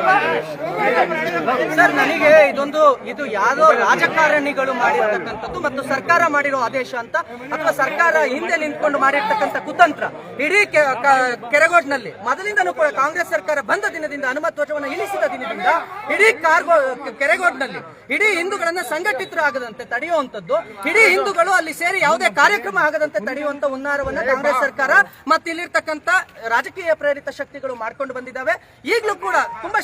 Come on. Sir, ನನಗೆ ಇದೊಂದು, ಇದು ಯಾವ್ದೋ ರಾಜಕಾರಣಿಗಳು ಮಾಡಿರ್ತಕ್ಕಂಥದ್ದು ಮತ್ತು ಸರ್ಕಾರ ಮಾಡಿರೋ ಆದೇಶ ಅಂತ ಅಥವಾ ಸರ್ಕಾರ ಹಿಂದೆ ನಿಂತ್ಕೊಂಡು ಮಾಡಿರ್ತಕ್ಕಂಥ ಕುತಂತ್ರ. ಇಡೀ ಕೆರಗೋಡ್ನಲ್ಲಿ. ಮೊದಲಿಂದನೂ ಕೂಡ ಕಾಂಗ್ರೆಸ್ ಸರ್ಕಾರ ಬಂದ ದಿನದಿಂದ ಅನುಮತ ಧ್ವಜವನ್ನು ಇಳಿಸಿದ ದಿನದಿಂದ ಇಡೀ ಕಾರ್ಗೋ, ಕೆರೆಗೋಡ್ನಲ್ಲಿ, ಇಡೀ ಹಿಂದೂಗಳನ್ನ ಸಂಘಟಿತರಾಗದಂತೆ ತಡೆಯುವಂತದ್ದು ಇಡೀ ಹಿಂದೂಗಳು ಅಲ್ಲಿ ಸೇರಿ ಯಾವುದೇ ಕಾರ್ಯಕ್ರಮ ಆಗದಂತೆ ತಡೆಯುವಂತ ಹುನ್ನಾರವನ್ನ ಕಾಂಗ್ರೆಸ್ ಸರ್ಕಾರ ಮತ್ತು ಇಲ್ಲಿರ್ತಕ್ಕಂಥ ರಾಜಕೀಯ ಪ್ರೇರಿತ ಶಕ್ತಿಗಳು ಮಾಡ್ಕೊಂಡು ಬಂದಿದ್ದಾವೆ. ಈಗಲೂ ಕೂಡ ತುಂಬಾ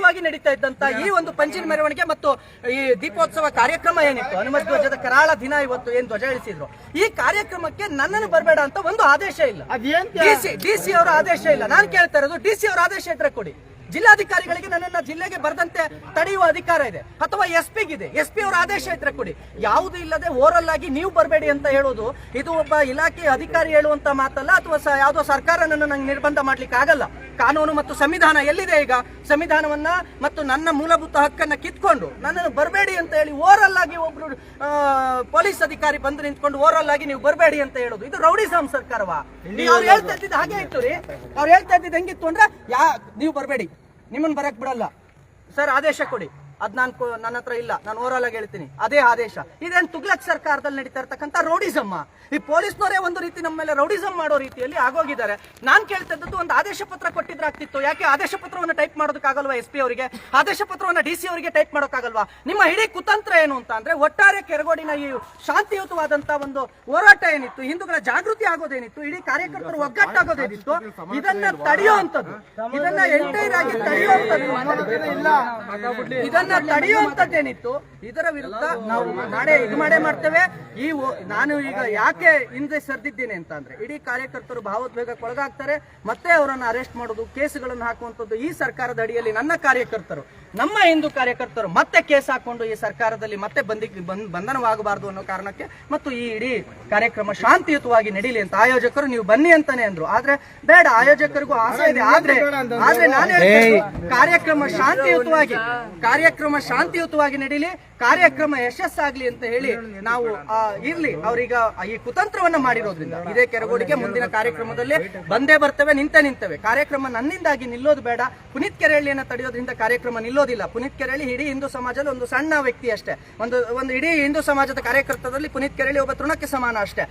ಶಾಂತಿಯುತವಾಗಿ ನಡೀತಾ ಇದ್ದಂತ ಈ ಒಂದು ಪಂಚಿನ ಮೆರವಣಿಗೆ ಮತ್ತು ಈ ದೀಪೋತ್ಸವ ಕಾರ್ಯಕ್ರಮ ಏನಿತ್ತು? ಹನುಮತ್ ಧ್ವಜದ ಕರಾಳ ದಿನ ಇವತ್ತು ಏನ್ ಧ್ವಜ ಇಳಿಸಿದ್ರು? ಈ ಕಾರ್ಯಕ್ರಮಕ್ಕೆ ನನ್ನನ್ನು ಬರಬೇಡ ಅಂತ ಒಂದು ಆದೇಶ ಇಲ್ಲ. ಡಿಸಿ ಡಿಸಿ ಅವರ ಆದೇಶ ಇಲ್ಲ. ನಾನು ಕೇಳ್ತಾ ಇರೋದು ಡಿಸಿ ಅವರ ಆದೇಶ ಇದ್ರೆ ಕೊಡಿ. ಜಿಲ್ಲಾಧಿಕಾರಿಗಳಿಗೆ ನನ್ನನ್ನ ಜಿಲ್ಲೆಗೆ ಬರದಂತೆ ತಡೆಯುವ ಅಧಿಕಾರ ಇದೆ ಅಥವಾ ಎಸ್ ಪಿಗಿದೆ ಎಸ್ ಪಿ ಅವರ ಆದೇಶ ಇದ್ರೆ ಕೊಡಿ. ಯಾವುದು ಇಲ್ಲದೆ ಓರಲ್ ಆಗಿ ನೀವು ಬರಬೇಡಿ ಅಂತ ಹೇಳೋದು ಇದು ಒಬ್ಬ ಇಲಾಖೆ ಅಧಿಕಾರಿ ಹೇಳುವಂತ ಮಾತಲ್ಲ ಅಥವಾ ಯಾವುದೋ ಸರ್ಕಾರ ನನ್ನ ನಂಗೆ ನಿರ್ಬಂಧ ಮಾಡ್ಲಿಕ್ಕೆ ಆಗಲ್ಲ ಕಾನೂನು ಮತ್ತು ಸಂವಿಧಾನ ಎಲ್ಲಿದೆ ಈಗ? ಸಂವಿಧಾನವನ್ನ ಮತ್ತು ನನ್ನ ಮೂಲಭೂತ ಹಕ್ಕನ್ನ ಕಿತ್ಕೊಂಡು ನನ್ನನ್ನು ಬರಬೇಡಿ ಅಂತ ಹೇಳಿ ಓರಲ್ ಆಗಿ ಒಬ್ರು ಪೊಲೀಸ್ ಅಧಿಕಾರಿ ಬಂದು ನಿಂತ್ಕೊಂಡು ಓರಲ್ ಆಗಿ ನೀವು ಬರಬೇಡಿ ಅಂತ ಹೇಳೋದು. ಇದು ರೌಡಿಸಂ ಸರ್ಕಾರವಾ? ನೀವು ಅವ್ರು ಹೇಳ್ತಾ ಇದ್ದಿದ್ದು ಹಾಗೆ ಇತ್ತು ರೀ. ಅವ್ರು ಹೇಳ್ತಾ ಇದ್ದಿದ್ದು ಹೆಂಗಿತ್ತು ಅಂದ್ರೆ ಯಾ ನೀವು ಬರಬೇಡಿ. ನಿಮ್ಮನ್ನ ಬರಕ್ ಬಿಡಲ್ಲ. ಸರ್ ಆದೇಶ ಕೊಡಿ. ಅದ್ ನಾನು ನನ್ನ ಹತ್ರ ಇಲ್ಲ. ನಾನು ಓವರಾಲ್ ಆಗಿ ಹೇಳ್ತೀನಿ. ಅದೇ ಆದೇಶ. ಇದೇನ್ ತುಗ್ಲಕ್ ಸರ್ಕಾರದಲ್ಲಿ ನಡೀತಾ ಇರ್ತಕ್ಕಂಥ ರೌಡಿಸಮ್ಮ? ಈ ಪೊಲೀಸ್ನವರೇ ಒಂದು ರೀತಿ ನಮ್ಮ ಮೇಲೆ ರೌಡಿಸಮ್ ಮಾಡೋ ರೀತಿಯಲ್ಲಿ ಆಗೋಗಿದ್ದಾರೆ. ನಾನ್ ಕೇಳ್ತಾ ಇದ್ದದ್ದು ಒಂದು ಆದೇಶ ಪತ್ರ ಕೊಟ್ಟಿದ್ರಾಗ್ತಿತ್ತು ಯಾಕೆ ಆದೇಶ ಪತ್ರವನ್ನು ಟೈಪ್ ಮಾಡೋದಕ್ಕಾಗಲ್ವಾ ಎಸ್ ಪಿ ಅವರಿಗೆ? ಆದೇಶ ಪತ್ರವನ್ನು ಡಿ ಸಿ ಅವರಿಗೆ ಟೈಪ್ ಮಾಡೋಕ್ಕಾಗಲ್ವಾ? ನಿಮ್ಮ ಇಡೀ ಕುತಂತ್ರ ಏನು ಅಂತ ಅಂದ್ರೆ ಒಟ್ಟಾರೆ ಕೆರಗೋಡಿನ ಈ ಶಾಂತಿಯುತವಾದಂತ ಒಂದು ಹೋರಾಟ ಏನಿತ್ತು ಹಿಂದೂಗಳ ಜಾಗೃತಿ ಆಗೋದೇನಿತ್ತು ಇಡೀ ಕಾರ್ಯಕರ್ತರು ಒಗ್ಗಟ್ಟಾಗೋದೇನಿತ್ತು ಇದನ್ನ ತಡೆಯುವಂತದ್ದು ಇದನ್ನ ಎಂಟೈರ್ ಆಗಿ ತಡೆಯುವಂತದ್ದು ಇದನ್ನ ತಡೆಯುವಂತದ್ದೇನಿತ್ತು ಇದರ ವಿರುದ್ಧ ನಾವು ನಾಳೆ ಇದು ಮಾಡೇ ಮಾಡ್ತೇವೆ. ಈ ನಾನು ಈಗ ಯಾಕೆ ಹಿಂದೆ ಸರಿದಿದ್ದೇನೆ ಅಂತ ಅಂದ್ರೆ ಇಡೀ ಕಾರ್ಯಕರ್ತರು ಭಾವೋದ್ವೇಗಕ್ಕೆ ಒಳಗಾಗ್ತಾರೆ ಮತ್ತೆ ಅವರನ್ನು ಅರೆಸ್ಟ್ ಮಾಡೋದು ಕೇಸುಗಳನ್ನು ಹಾಕುವಂಥದ್ದು ಈ ಸರ್ಕಾರದ ಅಡಿಯಲ್ಲಿ ನನ್ನ ಕಾರ್ಯಕರ್ತರು ನಮ್ಮ ಹಿಂದೂ ಕಾರ್ಯಕರ್ತರು ಮತ್ತೆ ಕೇಸ್ ಹಾಕೊಂಡು ಈ ಸರ್ಕಾರದಲ್ಲಿ ಮತ್ತೆ ಬಂದಿ ಬಂದ್- ಬಂಧನವಾಗಬಾರದು ಅನ್ನೋ ಕಾರಣಕ್ಕೆ ಮತ್ತು ಈ ಇಡೀ ಕಾರ್ಯಕ್ರಮ ಶಾಂತಿಯುತವಾಗಿ ನಡೀಲಿ ಅಂತ ಆಯೋಜಕರು ನೀವು ಬನ್ನಿ ಅಂತಾನೆ ಅಂದ್ರು. ಆದ್ರೆ ಬೇಡ ಆಯೋಜಕರಿಗೂ ಆಸೆ ಇದೆ. ಆದ್ರೆ ಆದ್ರೆ ನಾನು ಕಾರ್ಯಕ್ರಮ ಶಾಂತಿಯುತವಾಗಿ ಕಾರ್ಯಕ್ರಮ ಶಾಂತಿಯುತವಾಗಿ ನಡೀಲಿ, ಕಾರ್ಯಕ್ರಮ ಯಶಸ್ಸಾಗ್ಲಿ ಅಂತ ಹೇಳಿ ನಾವು ಇರ್ಲಿ. ಅವ್ರೀಗ ಈ ಕುತಂತ್ರವನ್ನ ಮಾಡಿರೋದ್ರಿಂದ. ಇದೇ ಕೆರಗೋಡಿಗೆ ಮುಂದಿನ ಕಾರ್ಯಕ್ರಮದಲ್ಲಿ ಬಂದೇ ಬರ್ತವೆ, ನಿಂತೆ ನಿಂತವೆ. ಕಾರ್ಯಕ್ರಮ ನನ್ನಿಂದಾಗಿ ನಿಲ್ಲೋದು ಬೇಡ. ಪುನೀತ್ ಕೆರೆಹಳ್ಳಿಯನ್ನ ತಡೆಯೋದ್ರಿಂದ ಕಾರ್ಯಕ್ರಮ ನಿಲ್ಲೋದಿಲ್ಲ. ಪುನೀತ್ ಕೆರೆಹಳ್ಳಿ ಇಡೀ ಹಿಂದೂ ಸಮಾಜದಲ್ಲಿ ಒಂದು ಸಣ್ಣ ವ್ಯಕ್ತಿ ಅಷ್ಟೇ. ಒಂದು ಒಂದು ಇಡೀ ಹಿಂದೂ ಸಮಾಜದ ಕಾರ್ಯಕರ್ತದಲ್ಲಿ ಪುನೀತ್ ಕೆರೆಹಳ್ಳಿ ಒಬ್ಬ ತೃಣಕ್ಕೆ ಸಮಾನ ಅಷ್ಟೇ.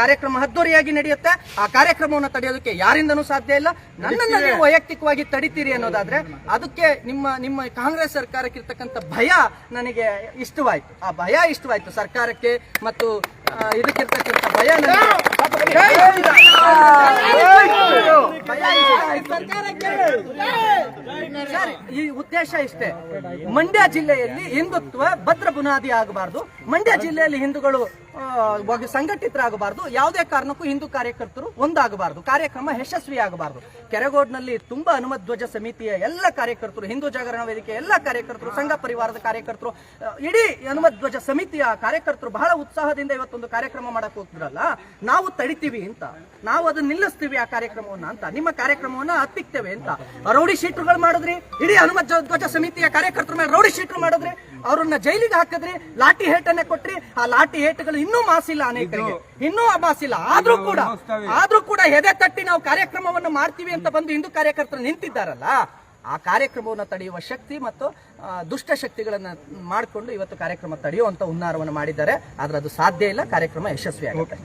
ಕಾರ್ಯಕ್ರಮ ಹದ್ದೂರಿಯಾಗಿ ನಡೆಯುತ್ತೆ. ಆ ಕಾರ್ಯಕ್ರಮವನ್ನು ತಡೆಯೋದಕ್ಕೆ ಯಾರಿಂದನೂ ಸಾಧ್ಯ ಇಲ್ಲ. ನನ್ನನ್ನ ವೈಯಕ್ತಿಕವಾಗಿ ತಡಿತೀರಿ ಅನ್ನೋದಾದ್ರೆ, ಅದಕ್ಕೆ ನಿಮ್ಮ ನಿಮ್ಮ ಕಾಂಗ್ರೆಸ್ ಸರ್ಕಾರಕ್ಕೆ ಇರ್ತಕ್ಕಂಥ ಭಯ ನನಗೆ ಇಷ್ಟವಾಯ್ತು. ಆ ಭಯ ಇಷ್ಟವಾಯ್ತು ಸರ್ಕಾರಕ್ಕೆ ಮತ್ತು ಇದಕ್ಕಿರ್ತಕ್ಕಂಥ ಭಯ ಈ ಉದ್ದೇಶ ಇಷ್ಟೇ. ಮಂಡ್ಯ ಜಿಲ್ಲೆಯಲ್ಲಿ ಹಿಂದುತ್ವ ಭದ್ರ ಬುನಾದಿ ಆಗಬಾರ್ದು. ಮಂಡ್ಯ ಜಿಲ್ಲೆಯಲ್ಲಿ ಹಿಂದೂಗಳು ಸಂಘಟಿತರಾಗಬಾರ್ದು. ಯಾವುದೇ ಕಾರಣಕ್ಕೂ ಹಿಂದೂ ಕಾರ್ಯಕರ್ತರು ಒಂದಾಗಬಾರದು. ಕಾರ್ಯಕ್ರಮ ಯಶಸ್ವಿ ಆಗಬಾರ್ದು ಕೆರೆಗೋಡ್ನಲ್ಲಿ ತುಂಬಾ ಹನುಮತ್ ಧ್ವಜ ಸಮಿತಿಯ ಎಲ್ಲ ಕಾರ್ಯಕರ್ತರು, ಹಿಂದೂ ಜಾಗರಣ ವೇದಿಕೆ ಎಲ್ಲ ಕಾರ್ಯಕರ್ತರು, ಸಂಘ ಪರಿವಾರದ ಕಾರ್ಯಕರ್ತರು ಇಡೀ ಹನುಮತ್ ಧ್ವಜ ಸಮಿತಿಯ ಕಾರ್ಯಕರ್ತರು ಬಹಳ ಉತ್ಸಾಹದಿಂದ ಇವತ್ತೊಂದು ಕಾರ್ಯಕ್ರಮ ಮಾಡಕ್ ಹೋಗ್ತಿರಲ್ಲ ನಾವು ತಡಿತೀವಿ ಅಂತ, ನಾವು ಅದನ್ನ ನಿಲ್ಲಿಸ್ತೀವಿ ಆ ಕಾರ್ಯಕ್ರಮವನ್ನ ಅಂತ, ನಿಮ್ಮ ಕಾರ್ಯಕ್ರಮವನ್ನ ಹತ್ತಿಕ್ತೇವೆ ಅಂತ. ರೌಡಿ ಶೀಟ್ರುಗಳು ಮಾಡಿದ್ರಿ, ಇಡೀ ಹನುಮತ್ ಧ್ವಜ- ಧ್ವಜ ಸಮಿತಿಯ ಕಾರ್ಯಕರ್ತರ ಮೇಲೆ ರೌಡಿ ಶೀಟ್ರು ಮಾಡಿದ್ರಿ ಅವ್ರನ್ನ ಜೈಲಿಗೆ ಹಾಕಿದ್ರಿ ಲಾಠಿ ಹೇಟನ್ನ ಕೊಟ್ರಿ ಆ ಲಾಠಿ ಹೇಟ್ಗಳು ಇನ್ನೂ ಮಾಸಿಲ್ಲ ಅನೇಕರಿಗೆ. ಇನ್ನೂ ಮಾಸಿಲ್ಲ. ಆದ್ರೂ ಕೂಡ ಆದ್ರೂ ಕೂಡ ಎದೆ ತಟ್ಟಿ ನಾವು ಕಾರ್ಯಕ್ರಮವನ್ನು ಮಾಡ್ತೀವಿ ಅಂತ ಬಂದು ಹಿಂದೂ ಕಾರ್ಯಕರ್ತರು ನಿಂತಿದ್ದಾರಲ್ಲ ಆ ಕಾರ್ಯಕ್ರಮವನ್ನು ತಡೆಯುವ ಶಕ್ತಿ ಮತ್ತು ಆ, ದುಷ್ಟ ಶಕ್ತಿಗಳನ್ನ ಮಾಡಿಕೊಂಡು ಇವತ್ತು ಕಾರ್ಯಕ್ರಮ ತಡೆಯುವಂತ ಹುನ್ನಾರವನ್ನು ಮಾಡಿದ್ದಾರೆ. ಆದ್ರೆ ಅದು ಸಾಧ್ಯ ಇಲ್ಲ ಕಾರ್ಯಕ್ರಮ ಯಶಸ್ವಿ ಆಗುತ್ತೆ